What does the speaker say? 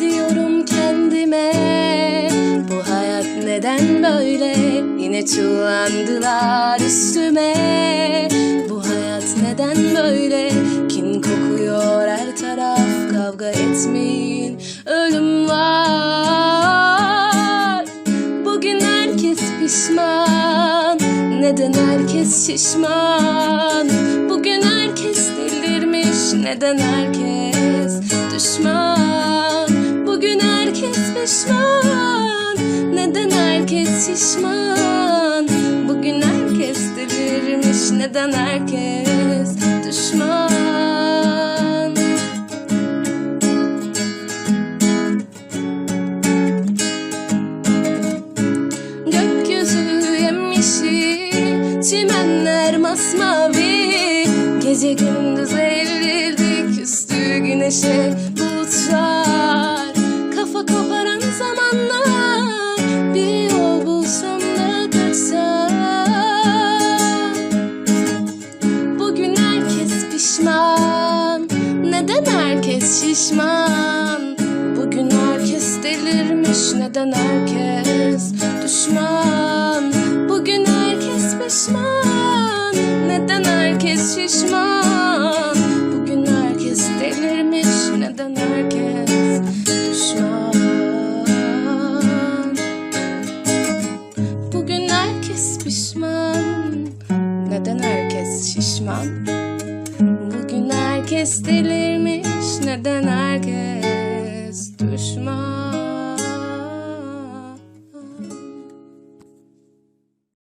diyorum kendime. Bu hayat neden böyle? Yine çullandılar üstüme. Bu hayat neden böyle? Kin kokuyor her taraf? Kavga etmeyin ölüm var. Bugün herkes pişman. Neden herkes şişman? Bugün herkes delirmiş. Neden herkes düşman? Pişman Neden herkes şişman? Bugün herkes delirmiş. Neden herkes düşman? Gökyüzü yemyeşil Çimenler masmavi. Gece gündüz eğrildi Küstü güneşe bulutlar pişman Neden herkes şişman? Bugün herkes delirmiş. Neden herkes düşman? Bugün herkes pişman. Neden herkes şişman? Bugün herkes delirmiş. Neden herkes düşman? Bugün herkes pişman. Neden herkes şişman Delirmiş Neden herkes